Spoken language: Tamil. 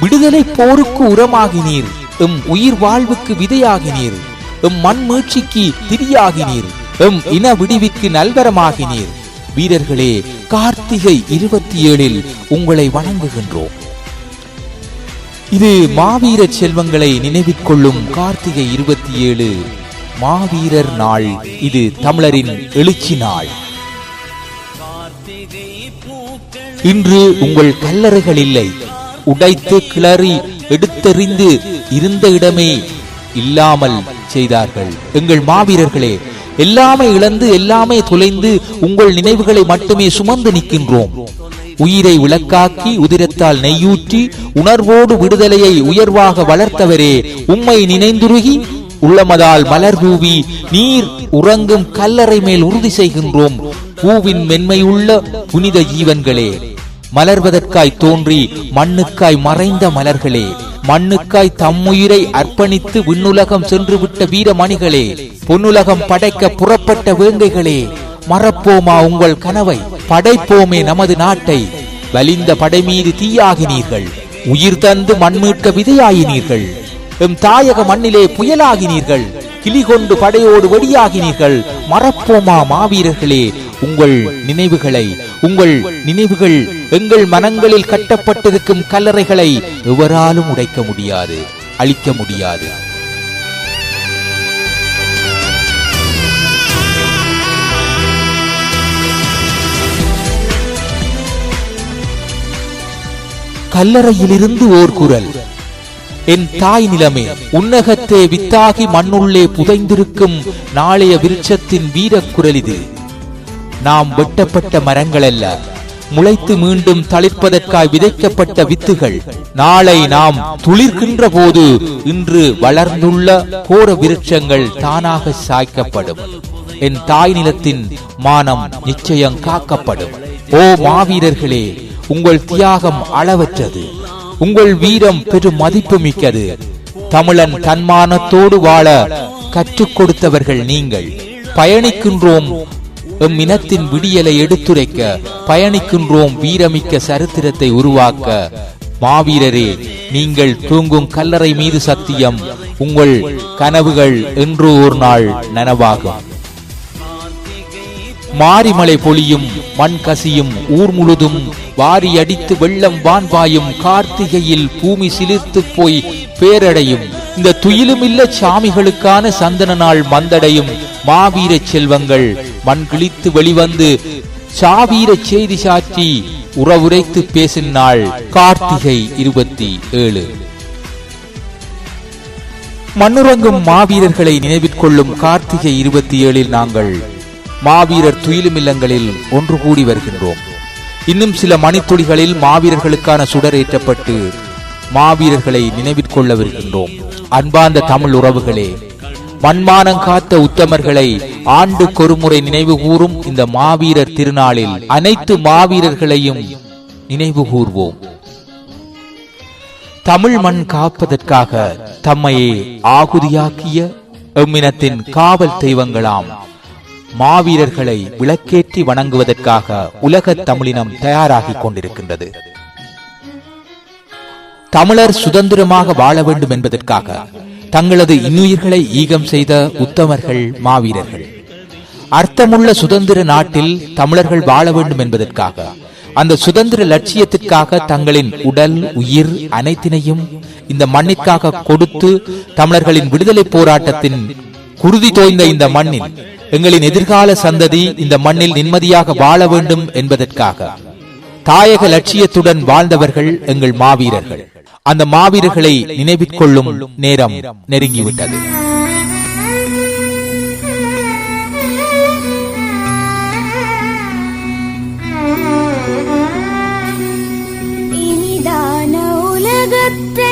விடுதலை போருக்கு உரமாகினீர். எம் உயிர் வாழ்வுக்கு விதையாகினீர். எம் மண் மீழ்ச்சிக்கு திரியாகினீர். எம் இன விடுவிக்கு நல்வரமாகினீர். வீரர்களே கார்த்திகை இருபத்தி ஏழில் உங்களை வணங்குகின்றோம். இது மாவீர செல்வங்களை நினைவிற்கொள்ளும் கார்த்திகை இருபத்தி ஏழு மாவீரர் நாள். இது தமிழரின் எழுச்சி நாள். இன்று உங்கள் கல்லறைகள் இல்லை. உடைத்து கிளறி எடுத்தெறிந்து இருந்த இடமே இல்லாமல் செய்தார்கள். எங்கள் மாவீரர்களே எல்லாமே இழந்து எல்லாமே தொலைந்து உங்கள் நினைவுகளை மட்டுமே சுமந்து நிற்கின்றோம். உயிரை விளக்காக்கி உதிரத்தால் நெய்யூற்றி உணர்வோடு விடுதலையை உயர்வாக வளர்த்தவரே உம்மை நினைந்துருகி உள்ளமதால் மலர் தூவி நீர் உறங்கும் கல்லறை மேல் உறுதி செய்கின்றோம். பூவின் மென்மையுள்ள புனித ஜீவன்களே. மலர்வதற்காய் தோன்றி மண்ணுக்காய் மறைந்த மலர்களே மண்ணுக்காய் தம்முயிரை அர்ப்பணித்து விண்ணுலகம் சென்றுவிட்ட வீரமணிகளே பொன்னுலகம் படைக்க புறப்பட்ட வேங்கைகளே மறப்போமா உங்கள் கனவை? படைப்போமே நமது நாட்டை. வலிந்த படை மீது தீயாகினீர்கள். உயிர் தந்து மண்மீட்க விதையாயினீர்கள். எம் தாயக மண்ணிலே புயலாகினீர்கள். கிளி கொண்டு படையோடு வெடியாகினீர்கள். மறப்போமா மாவீரர்களே உங்கள் நினைவுகளை உங்கள் நினைவுகள் எங்கள் மனங்களில் கட்டப்பட்டிருக்கும் கல்லறைகளை எவராலும் உடைக்க முடியாது அழிக்க முடியாது. கல்லறையிலிருந்து ஓர் குரல். என் தாய் நிலமே உன்னகத்தே வித்தாகி மண்ணுள்ளே புதைந்திருக்கும் நாளைய விருட்சத்தின் வீரக்குரல் இது. நாம் வெட்டப்பட்ட மரங்கள் அல்ல முளைத்து மீண்டும் தளிர்ப்பதற்காய் விதைக்கப்பட்ட வித்துகள். நாளை நாம் துளிர்கின்ற போது இன்று வளர்ந்துள்ள கோர விருட்சங்கள் தானாக சாய்க்கப்படும். என் தாய் நிலத்தின் மானம் நிச்சயம் காக்கப்படும். ஓ மாவீரர்களே உங்கள் தியாகம் அளவற்றது. உங்கள் வீரம் பெரும் மதிப்பு மிக்கது. தமிழன் தன்மானத்தோடு வாழ கற்றுக் கொடுத்தவர்கள் நீங்கள். பயணிக்கின்றோம் எம் இனத்தின் விடியலை எடுத்துரைக்க பயணிக்கின்றோம் வீரமிக்க சரித்திரத்தை உருவாக்க. மாவீரரே நீங்கள் தூங்கும் கல்லறை மீது சத்தியம் உங்கள் கனவுகள் என்று ஒரு நாள் நனவாகும். மாரிமலை பொழியும் மண் கசியும் ஊர் முழுதும் வாரி அடித்து வெள்ளம் வான்வாயும் கார்த்திகையில் பூமி சிலிர்த்து போய் பேரடையும். இந்த துயிலுமில்ல சாமிகளுக்கான சந்தன நாள் மந்தடையும். மாவீர செல்வங்கள் மண் கிழித்து வெளிவந்து சாவீர செய்தி சாற்றி உறவுரைத்து பேசும் நாள் கார்த்திகை இருபத்தி ஏழு. மண்ணுறங்கும் மாவீரர்களை நினைவிற்கொள்ளும் கார்த்திகை இருபத்தி ஏழில் நாங்கள் மாவீரர் துயிலும் இல்லங்களில் ஒன்று கூடி வருகின்றோம். இன்னும் சில மணித்துளிகளில் மாவீரர்களுக்கான சுடர் ஏற்றப்பட்டு மாவீரர்களை நினைவிற்கொள்ளவிருக்கின்றோம் அன்பார்ந்த தமிழ் உறவுகளே மண்மானம் காத்த உத்தமர்களை ஆண்டுக்கு ஒருமுறை நினைவு கூறும் இந்த மாவீரர் திருநாளில் அனைத்து மாவீரர்களையும் நினைவு கூர்வோம். தமிழ் மண் காப்பதற்காக தம்மையே ஆகுதியாக்கிய எம்மினத்தின் காவல் தெய்வங்களாம் மாவீரர்களை விளக்கேற்றி வணங்குவதற்காக உலக தமிழினம் தயாராகிக் கொண்டிருக்கின்றது. தமிழர் சுதந்திரமாக வாழ வேண்டும் என்பதற்காக தங்களது இன்னுயிர்களை ஈகம் செய்த உத்தமர்கள் மாவீரர்கள். அர்த்தமுள்ள சுதந்திர நாட்டில் தமிழர்கள் வாழ வேண்டும் என்பதற்காக அந்த சுதந்திர லட்சியத்திற்காக தங்களின் உடல் உயிர் அனைத்தினையும் இந்த மண்ணிற்காக கொடுத்து தமிழர்களின் விடுதலை போராட்டத்தின் குருதி தோய்ந்த இந்த மண்ணில் எங்களின் எதிர்கால சந்ததி இந்த மண்ணில் நிம்மதியாக வாழ வேண்டும் என்பதற்காக தாயக லட்சியத்துடன் வாழ்ந்தவர்கள் எங்கள் மாவீரர்கள். அந்த மாவீரர்களை நினைவிற்கொள்ளும் நேரம் நெருங்கிவிட்டது. te